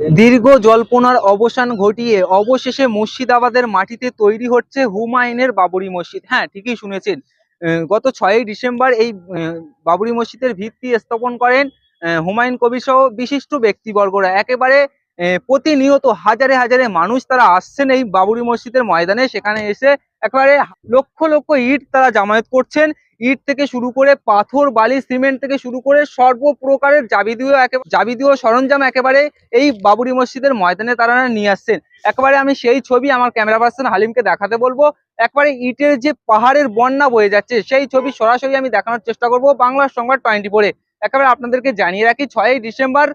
দীর্ঘ জল্পনার অবসান ঘটিয়ে অবশেষে মুর্শিদাবাদের মাটিতে তৈরি হচ্ছে হুমায়ুনের বাবরি মসজিদ। হ্যাঁ ঠিকই শুনেছেন। গত ছয়ই ডিসেম্বর এই বাবরি মসজিদের ভিত্তি স্থাপন করেন হুমায়ুন কবির সহ বিশিষ্ট ব্যক্তিবর্গরা। একেবারে প্রতিনিয়ত হাজারে হাজারে মানুষ তারা আসছেন এই বাবরি মসজিদের ময়দানে। সেখানে এসে একেবারে লক্ষ লক্ষ ইট তারা জামায়াত করছেন। ইট থেকে শুরু করে পাথর, বালি, সিমেন্ট থেকে শুরু করে সর্বপ্রকারের যাবিদীয় একে- যাবিদীয় সরঞ্জাম একেবারে এই বাবুরি মসজিদের ময়দানে তারা নিয়ে আসছেন। একবারে আমি সেই ছবি আমার ক্যামেরা পার্সন হালিমকে দেখাতে বলব। একবারে ইটের যে পাহাড়ের বন্যা বয়ে যাচ্ছে, সেই ছবি সরাসরি আমি দেখানোর চেষ্টা করব বাংলার সংবাদ টোয়েন্টি ফোরে একেবারে আপনাদেরকে জানিয়ে রাখি, ছয়ই ডিসেম্বর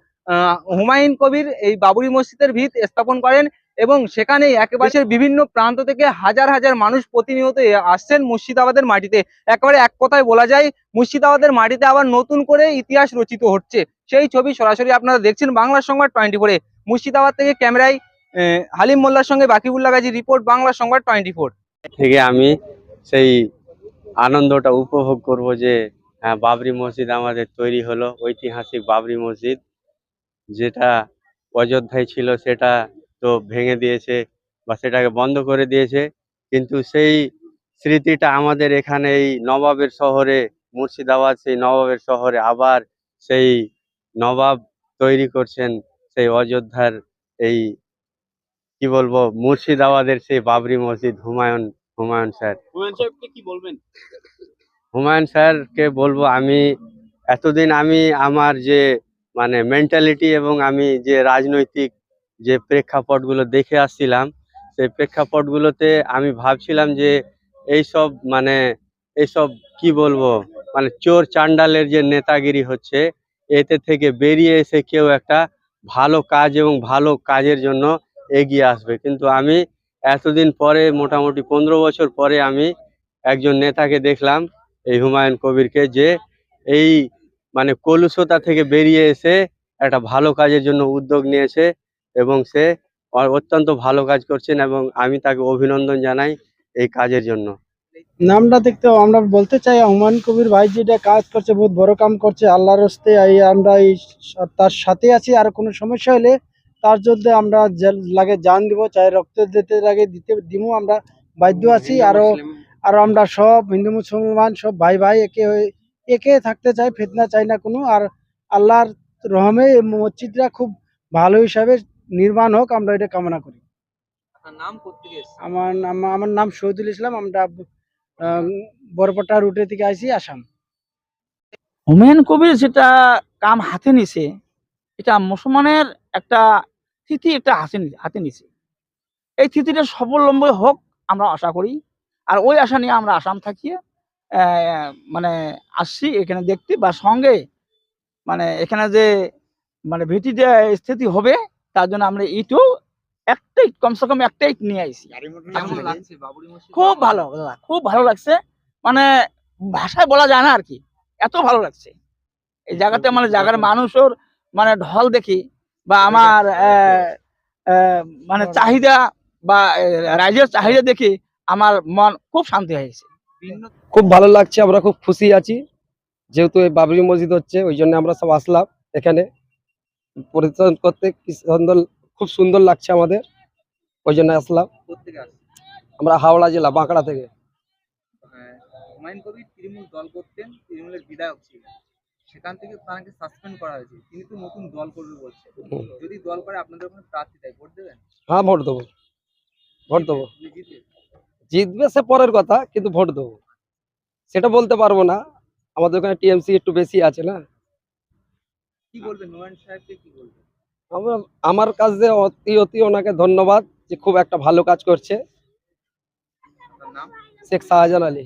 হুমায়ুন কবির এই বাবুরি মসজিদের ভিত স্থাপন করেন। এবং সেখানেই একেবারে বিভিন্ন প্রান্ত থেকে হাজার হাজার মানুষ প্রতিনিয়ত আসছেন মুর্শিদাবাদের মাটিতে। একেবারে এক কথায় বলা যায় মুর্শিদাবাদের মাটিতে আবার নতুন করে ইতিহাস রচিত হচ্ছে। সেই ছবি সরাসরি আপনারা দেখছেন বাংলার সংবাদ টোয়েন্টি ফোরে মুর্শিদাবাদ থেকে ক্যামেরায় হালিম মোল্লার সঙ্গে বাকিবুল্লাহ গাজী রিপোর্ট বাংলার সংবাদ টোয়েন্টি ফোর থেকে আমি সেই আনন্দটা উপভোগ করব যে বাবরি মসজিদ আমাদের তৈরি হলো ঐতিহাসিক বাবরি মসজিদ। যেটা অযোধ্যায় ছিল সেটা তো ভেঙে দিয়েছে বা সেটাকে বন্ধ করে দিয়েছে। কিন্তু সেই স্মৃতিটা আমাদের এখানে এই নবাবের শহরে মুর্শিদাবাদ সেই নবাবের শহরে আবার সেই নবাব তৈরি করছেন সেই অযোধ্যার এই কি বলব মুর্শিদাবাদের সেই বাবরি মসজিদ হুমায়ুন হুমায়ুন স্যার। হুমায়ুন সাহেবকে কি বলবেন? হুমায়ুন স্যারকে বলব আমি এতদিন আমি আমার যে মানে মেন্টালিটি এবং আমি যে রাজনৈতিক যে প্রেক্ষাপটগুলো দেখে আসছিলাম, সেই প্রেক্ষাপটগুলোতে আমি ভাবছিলাম যে এইসব মানে এইসব কি বলব মানে চোর চান্ডালের যে নেতাগিরি হচ্ছে, এতে থেকে বেরিয়ে এসে কেউ একটা ভালো কাজ এবং ভালো কাজের জন্য এগিয়ে আসবে। কিন্তু আমি এতদিন পরে, মোটামুটি পনেরো বছর পরে আমি একজন নেতাকে দেখলাম, এই হুমায়ুন কবিরকে, যে এই মানে কলুষতা থেকে বেরিয়ে এসে একটা ভালো কাজের জন্য উদ্যোগ নিয়েছে। এবং সে অত্যন্ত ভালো কাজ করছেন এবং আমি তাকে অভিনন্দন জানাই এই কাজের জন্য। নামটা দেখতে আমরা বলতে চাই হুমায়ুন কবির ভাই যেটা কাজ করছে বহুত বড় কাম করছে আল্লাহর হস্তে এই আমরা এই তার সাথে আছি আর কোনো সমস্যা হলে তার জন্য আমরা লাগে জান দিব চাই রক্ত দিতে লাগে দিতে দিমু আমরা বাধ্য আছি। আরও আর আমরা সব হিন্দু মুসলমান সব ভাই ভাই একে হয়ে- একে থাকতে চাই ফেতনা চাই না কোনো। আর আল্লাহর রহমে এই মসজিদটা খুব ভালো হিসাবে নির্মাণ হোক আমরা এটা কামনা করি। নাম আমার নাম আমার নাম শহীদুল ইসলাম আমরা আহ, বরপটা রুটে থেকে আইছি আসাম। হুমায়ুন কবির যেটা কাম হাতে নিছে এটা মুসলমানের একটা তিথি একটা হাতে নি- হাতে নিছে। এই তিথিটা সফলম্বী হোক আমরা আশা করি। আর ওই আশা নিয়ে আমরা আসাম থাকিয়ে আহ, মানে আসছি এখানে দেখতে বা সঙ্গে মানে এখানে যে মানে ভিটিটা স্থিতি হবে তার জন্য আমরা ইটও একটাই কমসে কম একটাই নিয়ে আইছি। কেমন লাগছে বাবরি মসজিদ। খুব ভালো খুব ভালো লাগছে। মানে ভাষায় বলা যায় না আর কি এত ভালো লাগছে। এই জায়গাতে মানে জায়গার মানুষের মানে ঢল দেখি বা আমার আহ, আহ, মানে চাহিদা বা রাজ্যের চাহিদা দেখি আমার মন খুব শান্তি হয়েছে। খুব ভালো লাগছে আমরা খুব খুশি আছি। যেহেতু এই বাবরি মসজিদ হচ্ছে ওই জন্য আমরা সব আসলাম এখানে। পরিদর্শন করতে কি সুন্দর খুব সুন্দর লাগছে আমাদের। ওই জন্য আসলাম। আমরা হাওড়া জেলা বাঁকড়া থেকে। হ্যাঁ, হুমায়ুন কবির তৃণমূল দল করতেন তৃণমূলের বিধায়ক ছিলেন। সেখান থেকে তাকে সাসপেন্ড করা হয়েছে। তিনি তো নতুন দল করবে বলছে যদি দল করে আপনাদের ওখানে প্রার্থী দেয় ভোট দেবেন? হ্যাঁ ভোট দেবো। ভোট দেবো। জিতবে সে পরের কথা কিন্তু ভোট দেবো। সেটা বলতে পারব না। আমাদের ওখানে টিএমসি একটু বেশি আছে না? কি বলবেন হুমায়ুন সাহেবকে কি বলবেন? আমরা আমার কাছে অতি অতি ওনাকে ধন্যবাদ যে খুব একটা ভালো কাজ করছে। নাম? শেখ শাহজাহান আলী।